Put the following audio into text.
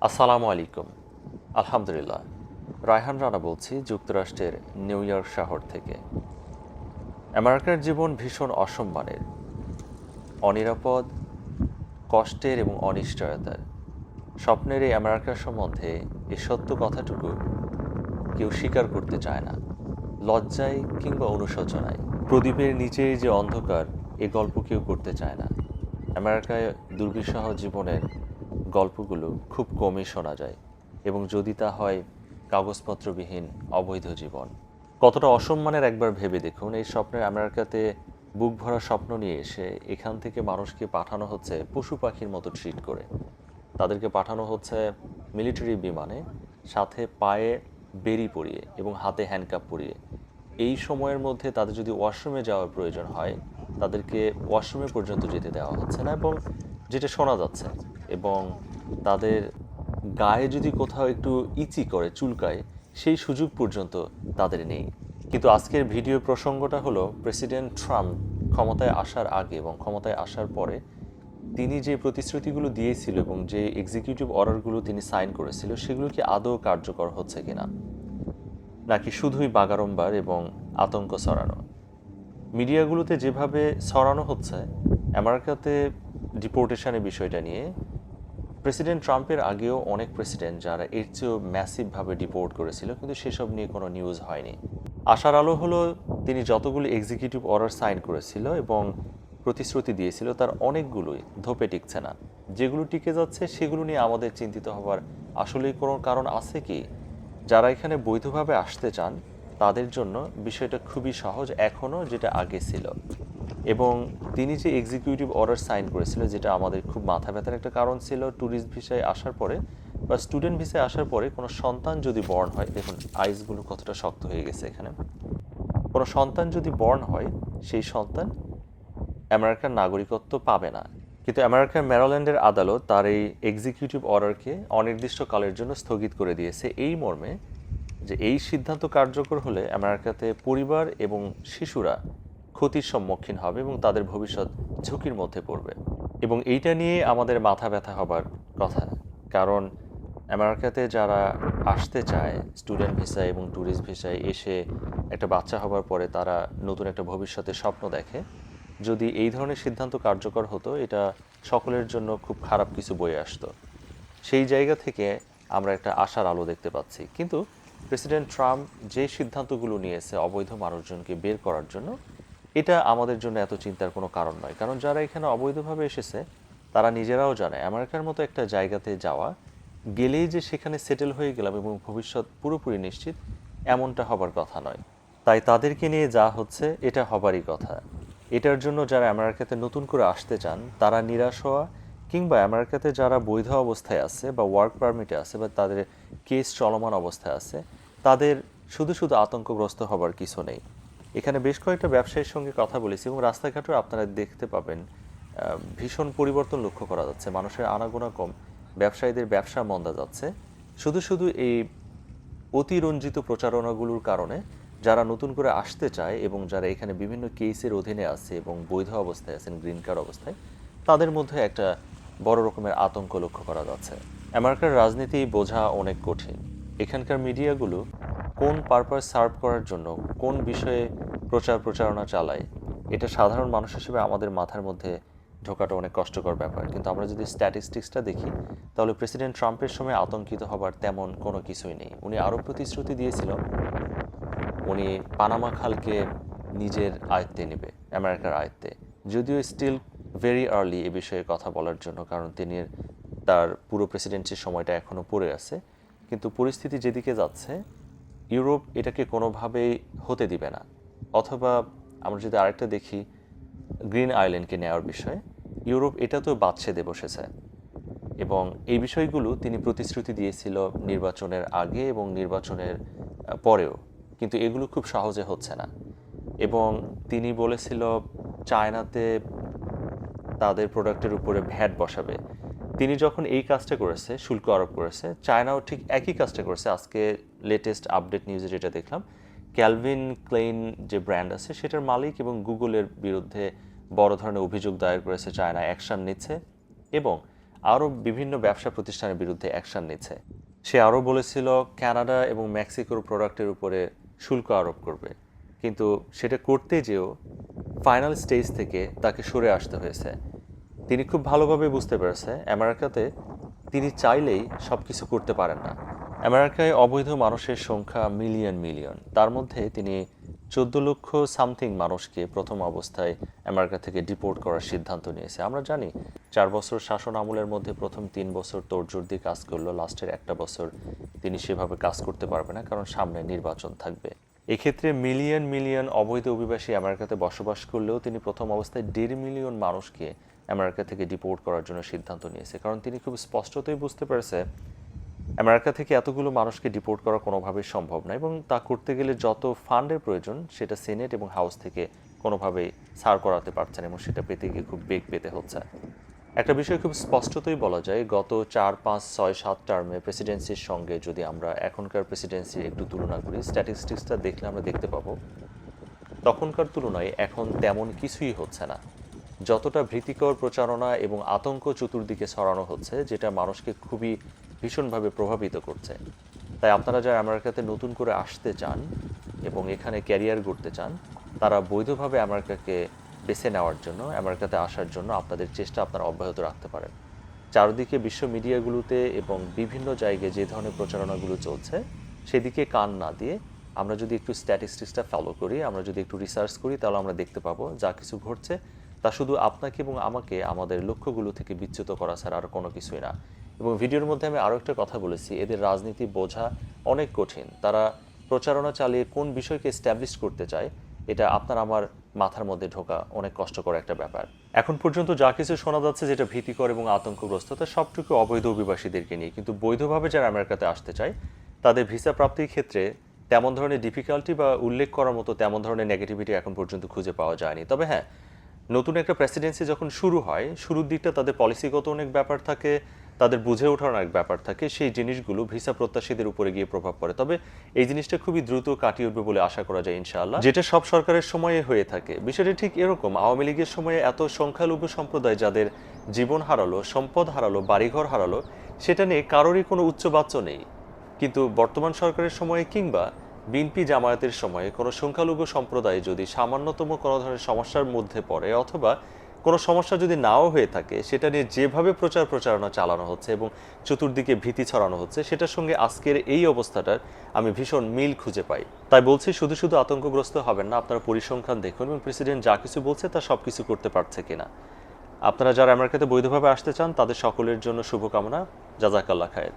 আসসালামু আলাইকুম। আলহামদুলিল্লাহ। রায়হান রানা বলছি, যুক্তরাষ্ট্রের নিউ ইয়র্ক শহর থেকে। আমেরিকার জীবন ভীষণ অসম্মানের, অনিরাপদ, কষ্টের এবং অনিশ্চয়তার। স্বপ্নের এই আমেরিকার সম্বন্ধে এই সত্য কথাটুকু কেউ স্বীকার করতে চায় না। লজ্জায় কিংবা অনুশোচনায়। প্রদীপের নিচে যে অন্ধকার, এ গল্প কেউ করতে চায় না। আমেরিকায় দুর্বিষহ জীবনের গল্পগুলো খুব কমই শোনা যায় এবং যদি তা হয় কাগজপত্রবিহীন অবৈধ জীবন। কতটা অসম্মানের একবার ভেবে দেখুন, এই স্বপ্নের আমেরিকাতে বুক ভরা স্বপ্ন নিয়ে এসে এখান থেকে মানুষকে পাঠানো হচ্ছে পশু পাখির মতো ট্রিট করে। তাদেরকে পাঠানো হচ্ছে মিলিটারি বিমানে, সাথে পায়ে বেরি পরিয়ে এবং হাতে হ্যান্ডকাপ পরিয়ে। এই সময়ের মধ্যে তাদের যদি ওয়াশরুমে যাওয়ার প্রয়োজন হয়, তাদেরকে ওয়াশরুমে পর্যন্ত যেতে দেওয়া হচ্ছে না এবং যেটা শোনা যাচ্ছে এবং তাদের গায়ে যদি কোথাও একটু ইচি করে, চুলকায়, সেই সুযোগ পর্যন্ত তাদের নেই। কিন্তু আজকের ভিডিও প্রসঙ্গটা হলো প্রেসিডেন্ট ট্রাম্প ক্ষমতায় আসার আগে এবং ক্ষমতায় আসার পরে তিনি যে প্রতিশ্রুতিগুলো দিয়েছিল এবং যে এক্সিকিউটিভ অর্ডারগুলো তিনি সাইন করেছিল, সেগুলো কি আদৌ কার্যকর হচ্ছে কিনা? নাকি শুধুই বাগাড়ম্বার এবং আতঙ্ক ছড়ানো? মিডিয়াগুলোতে যেভাবে ছড়ানো হচ্ছে, আমেরিকাতে ডিপোর্টেশনের বিষয়টা নিয়ে প্রেসিডেন্ট ট্রাম্পের আগেও অনেক প্রেসিডেন্ট যারা এর চেয়েও ম্যাসিভভাবে ডিপোর্ট করেছিল, কিন্তু সেসব নিয়ে কোনো নিউজ হয়নি। আশার আলো হলো, তিনি যতগুলো এক্সিকিউটিভ অর্ডার সাইন করেছিল এবং প্রতিশ্রুতি দিয়েছিল, তার অনেকগুলোই ধোপে টিকছে না। যেগুলো টিকে যাচ্ছে, সেগুলো নিয়ে আমাদের চিন্তিত হওয়ার আসলেই কোনো কারণ আছে কি? যারা এখানে বৈধভাবে আসতে চান, তাদের জন্য বিষয়টা খুবই সহজ এখনও যেটা আগে ছিল। এবং তিনি যে এক্সিকিউটিভ অর্ডার সাইন করেছিল, যেটা আমাদের খুব মাথা ব্যথার একটা কারণ ছিল ট্যুরিস্ট ভিসায় আসার পরে বা স্টুডেন্ট ভিসায় আসার পরে কোনো সন্তান যদি বর্ন হয়, দেখুন আইসগুলো কতটা শক্ত হয়ে গেছে এখানে। কোনো সন্তান যদি বর্ন হয়, সেই সন্তান আমেরিকার নাগরিকত্ব পাবে না। কিন্তু আমেরিকার ম্যারোল্যান্ডের আদালত তার এই এক্সিকিউটিভ অর্ডারকে অনির্দিষ্টকালের জন্য স্থগিত করে দিয়েছে। এই মর্মে যে এই সিদ্ধান্ত কার্যকর হলে আমেরিকাতে পরিবার এবং শিশুরা ক্ষতির সম্মুখীন হবে এবং তাদের ভবিষ্যৎ ঝুঁকির মধ্যে পড়বে। এবং এইটা নিয়ে আমাদের মাথা ব্যথা হবার কথা। কারণ আমেরিকাতে যারা আসতে চায়, স্টুডেন্ট ভিসায় এবং ট্যুরিস্ট ভিসায় এসে একটা বাচ্চা হবার পরে তারা নতুন একটা ভবিষ্যতের স্বপ্ন দেখে। যদি এই ধরনের সিদ্ধান্ত কার্যকর হতো, এটা সকলের জন্য খুব খারাপ কিছু বয়ে আসতো। সেই জায়গা থেকে আমরা একটা আশার আলো দেখতে পাচ্ছি। কিন্তু প্রেসিডেন্ট ট্রাম্প যে সিদ্ধান্তগুলো নিয়েছে অবৈধ মানুষজনকে বের করার জন্য এটা আমাদের জন্য এত চিন্তার কোনো কারণ নয়। কারণ যারা এখানে অবৈধভাবে এসেছে, তারা নিজেরাও জানে, আমেরিকার মতো একটা জায়গাতে যাওয়া, গেলেই যে সেখানে সেটেল হয়ে গেলাম এবং ভবিষ্যৎ পুরোপুরি নিশ্চিত, এমনটা হবার কথা নয়। তাই তাদেরকে নিয়ে যা হচ্ছে, এটা হবারই কথা। এটার জন্য যারা আমেরিকাতে নতুন করে আসতে চান, তারা নিরাশ হওয়া কিংবা আমেরিকাতে যারা বৈধ অবস্থায় আছে বা ওয়ার্ক পারমিটে আছে বা তাদের কেস চলমান অবস্থায় আছে, তাদের শুধু শুধু আতঙ্কগ্রস্ত হবার কিছু নেই। এখানে বেশ কয়েকটা ব্যবসায়ীর সঙ্গে কথা বলেছি এবং রাস্তাঘাটও আপনারা দেখতে পাবেন ভীষণ পরিবর্তন লক্ষ্য করা যাচ্ছে। মানুষের আনাগোনা কম, ব্যবসায়ীদের ব্যবসা মন্দা যাচ্ছে। শুধু শুধু এই অতিরঞ্জিত প্রচারণাগুলোর কারণে যারা নতুন করে আসতে চায় এবং যারা এখানে বিভিন্ন কেসের অধীনে আছে এবং বৈধ অবস্থায় আছেন, গ্রিন কার্ড অবস্থায়, তাদের মধ্যে একটা বড় রকমের আতঙ্ক লক্ষ্য করা যাচ্ছে। আমেরিকার রাজনীতি বোঝা অনেক কঠিন। এখানকার মিডিয়াগুলো কোন পারপাস সার্ভ করার জন্য, কোন বিষয়ে প্রচার প্রচারণা চালায় এটা সাধারণ মানুষ হিসেবে আমাদের মাথার মধ্যে ঢোকাটা অনেক কষ্টকর ব্যাপার। কিন্তু আমরা যদি স্ট্যাটিস্টিক্সটা দেখি, তাহলে প্রেসিডেন্ট ট্রাম্পের সময় আতঙ্কিত হবার তেমন কোনো কিছুই নেই। উনি আরও প্রতিশ্রুতি দিয়েছিল, উনি পানামা খালকে নিজের আয়ত্তে নেবে, আমেরিকার আয়ত্তে। যদিও স্টিল ভেরি আর্লি এ বিষয়ে কথা বলার জন্য, কারণ তিনি তার পুরো প্রেসিডেন্সির সময়টা এখনও পড়ে আছে। কিন্তু পরিস্থিতি যেদিকে যাচ্ছে, ইউরোপ এটাকে কোনোভাবেই হতে দিবে না। অথবা আমরা যদি আরেকটা দেখি, গ্রিন আইল্যান্ডকে নেওয়ার বিষয়ে, ইউরোপ এটাতেও বাদ ছেদে বসেছে। এবং এই বিষয়গুলো তিনি প্রতিশ্রুতি দিয়েছিল নির্বাচনের আগে এবং নির্বাচনের পরেও। কিন্তু এগুলো খুব সহজে হচ্ছে না। এবং তিনি বলেছিল, চায়নাতে তাদের প্রোডাক্টের উপরে ভ্যাট বসাবে। তিনি যখন এই কাজটা করেছে, শুল্ক আরোপ করেছে, চায়নাও ঠিক একই কাজটা করেছে। আজকে লেটেস্ট আপডেট নিউজে যেটা দেখলাম ক্যালভিন ক্লেইন যে ব্র্যান্ড আছে, সেটার মালিক এবং গুগলের বিরুদ্ধে বড় ধরনের অভিযোগ দায়ের করেছে চায়না, অ্যাকশন নিচ্ছে এবং আরও বিভিন্ন ব্যবসা প্রতিষ্ঠানের বিরুদ্ধে অ্যাকশন নিচ্ছে। সে আরও বলেছিল, কানাডা এবং মেক্সিকোর প্রোডাক্টের উপরে শুল্ক আরোপ করবে। কিন্তু সেটা করতে যেও ফাইনাল স্টেজ থেকে তাকে সরে আসতে হয়েছে। তিনি খুব ভালোভাবে বুঝতে পেরেছে, আমেরিকাতে তিনি চাইলেই সব কিছু করতে পারেন না। আমেরিকায় অবৈধ মানুষের সংখ্যা মিলিয়ন মিলিয়ন। তার মধ্যে তিনি চোদ্দ লক্ষ সামথিং মানুষকে প্রথম অবস্থায় আমেরিকা থেকে ডিপোর্ট করার সিদ্ধান্ত নিয়েছে। আমরা জানি, চার বছর শাসন আমলের মধ্যে প্রথম তিন বছর তোড়জোড় দিয়ে কাজ করল লাস্টের একটা বছর তিনি সেভাবে কাজ করতে পারবে না, কারণ সামনে নির্বাচন থাকবে। এক্ষেত্রে মিলিয়ন মিলিয়ন অবৈধ অভিবাসী আমেরিকাতে বসবাস করলেও তিনি প্রথম অবস্থায় দেড় মিলিয়ন মানুষকে আমেরিকা থেকে ডিপোর্ট করার জন্য সিদ্ধান্ত নিয়েছে। কারণ তিনি খুব স্পষ্টতই বুঝতে পেরেছে আমেরিকা থেকে এতগুলো মানুষকে ডিপোর্ট করা কোনোভাবেই সম্ভব না এবং তা করতে গেলে যত ফান্ডের প্রয়োজন, সেটা সিনেট এবং হাউস থেকে কোনোভাবেই সার করাতে পারছেন এবং সেটা পেতে গিয়ে খুব বেগ পেতে হচ্ছে। একটা বিষয় খুব স্পষ্টতই বলা যায়, গত চার, পাঁচ, ছয়, সাত টার্মে প্রেসিডেন্সির সঙ্গে যদি আমরা এখনকার প্রেসিডেন্সির একটু তুলনা করি স্ট্যাটিস্টিক্সটা দেখলে আমরা দেখতে পাবো, তখনকার তুলনায় এখন তেমন কিছুই হচ্ছে না। যতটা ভীতিকর প্রচারণা এবং আতঙ্ক চতুর্দিকে ছড়ানো হচ্ছে, যেটা মানুষকে খুবই ভীষণভাবে প্রভাবিত করছে। তাই আপনারা যারা আমেরিকাতে নতুন করে আসতে চান এবং এখানে ক্যারিয়ার গড়তে চান, তারা বৈধভাবে আমেরিকাকে বেছে নেওয়ার জন্য, আমেরিকাতে আসার জন্য আপনাদের চেষ্টা আপনারা অব্যাহত রাখতে পারেন। চারদিকে বিশ্ব মিডিয়াগুলোতে এবং বিভিন্ন জায়গায় যে ধরনের প্রচারণাগুলো চলছে, সেদিকে কান না দিয়ে আমরা যদি একটু স্ট্যাটিস্টিক্সটা ফলো করি, আমরা যদি একটু রিসার্চ করি, তাহলে আমরা দেখতে পাবো যা কিছু ঘটছে। তা শুধু আপনাকে এবং আমাকে, আমাদের লক্ষ্যগুলো থেকে বিচ্যুত করা ছাড়া আর কোনো কিছুই না। এবং ভিডিওর মধ্যে আমি আরও একটা কথা বলেছি, এদের রাজনীতি বোঝা অনেক কঠিন। তারা প্রচারণা চালিয়ে কোন বিষয়কে এস্টাবলিশ করতে চায়, এটা আপনার আমার মাথার মধ্যে ঢোকা অনেক কষ্টকর একটা ব্যাপার। এখন পর্যন্ত যা কিছু শোনা যাচ্ছে যেটা ভীতিকর এবং আতঙ্কগ্রস্ত, তা সবটুকু অবৈধ অভিবাসীদেরকে নিয়ে। কিন্তু বৈধভাবে যারা আমেরিকাতে আসতে চায়, তাদের ভিসা প্রাপ্তির ক্ষেত্রে তেমন ধরনের ডিফিকাল্টি বা উল্লেখ করার মতো তেমন ধরনের নেগেটিভিটি এখন পর্যন্ত খুঁজে পাওয়া যায়নি। তবে হ্যাঁ নতুন একটা প্রেসিডেন্সি যখন শুরু হয়, শুরুর দিকটা তাদের পলিসিগত অনেক ব্যাপার থাকে তাদের বুঝে ওঠার অনেক ব্যাপার থাকে, সেই জিনিসগুলো ভিসা প্রত্যাশীদের উপরে গিয়ে প্রভাব পড়ে। তবে এই জিনিসটা খুবই দ্রুত কাটিয়ে উঠবে বলে আশা করা যায় ইনশাআল্লাহ। যেটা সব সরকারের সময়ে হয়ে থাকে। বিষয়টা ঠিক এরকম, আওয়ামী লীগের সময়ে এত সংখ্যালঘু সম্প্রদায় যাদের জীবন হারালো, সম্পদ হারালো, বাড়িঘর হারালো, সেটা নিয়ে কারোরই কোনো উচ্চবাচ্য নেই। কিন্তু বর্তমান সরকারের সময়ে কিংবা বিএনপি জামায়াতের সময়ে কোনো সংখ্যালঘু সম্প্রদায় যদি সামান্যতম কোনো ধরনের সমস্যার মধ্যে পড়ে অথবা কোনো সমস্যা যদি নাও হয়ে থাকে, সেটা নিয়ে যেভাবে প্রচার প্রচারণা চালানো হচ্ছে এবং চতুর্দিকে ভীতি ছড়ানো হচ্ছে, সেটার সঙ্গে আজকের এই অবস্থাটার আমি ভীষণ মিল খুঁজে পাই। তাই বলছি, শুধু শুধু আতঙ্কগ্রস্ত হবেন না, আপনারা পরিসংখ্যান দেখুন এবং প্রেসিডেন্ট যা কিছু বলছে তা সব কিছু করতে পারছে কিনা। আপনারা যারা আমেরিকাতে বৈধভাবে আসতে চান, তাদের সকলের জন্য শুভকামনা। জাজাকাল্লা খায়ের।